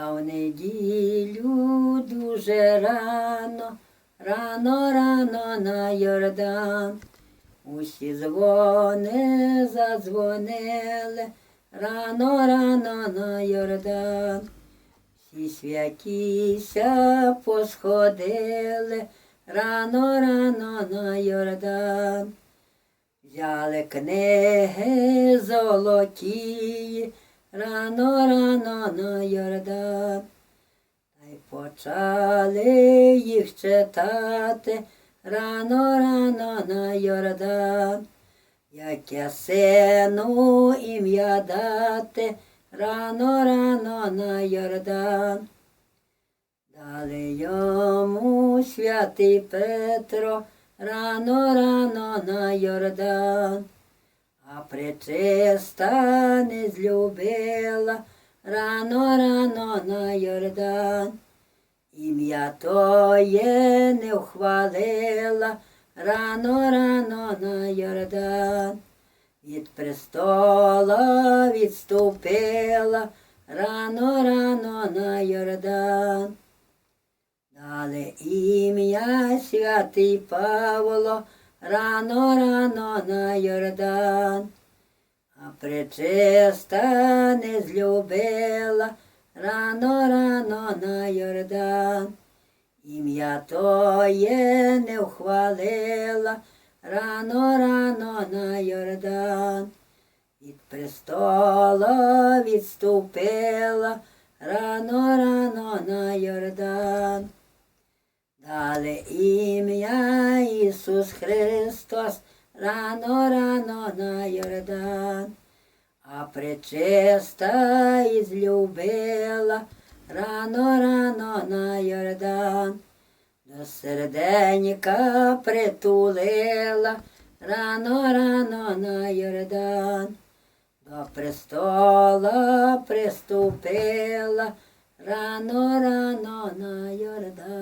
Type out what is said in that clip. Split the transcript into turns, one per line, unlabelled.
А в неділю дуже рано, рано, рано на Йордан. Усі дзвони задзвонили, рано, рано на Йордан. Всі святіся посходили, рано, рано на Йордан. Взяли книги золоті, рано, рано на Йордан. Та й почали їх читати, рано, рано на Йордан. Яке сину ім'я дати, рано, рано на Йордан. Дали йому святий Петро, рано, рано на Йордан. А пречиста не злюбила, рано, рано на Йордан. Ім'я Тоє не вхвалила, рано, рано на Йордан. Від престола відступила, рано, рано на Йордан. Дали ім'я святий Павло, рано, рано на Йордан. А пречиста не злюбила, рано, рано на Йордан. Ім'я Тоє не вхвалила, рано, рано на Йордан. Від престола відступила, рано, рано на Йордан. Дали ім'я Ісус Христос, рано, рано на Йордан. Пречиста і рано, рано на Йордан. До серденька притулила, рано, рано на Йордан. До престола приступила, рано, рано на Йордан.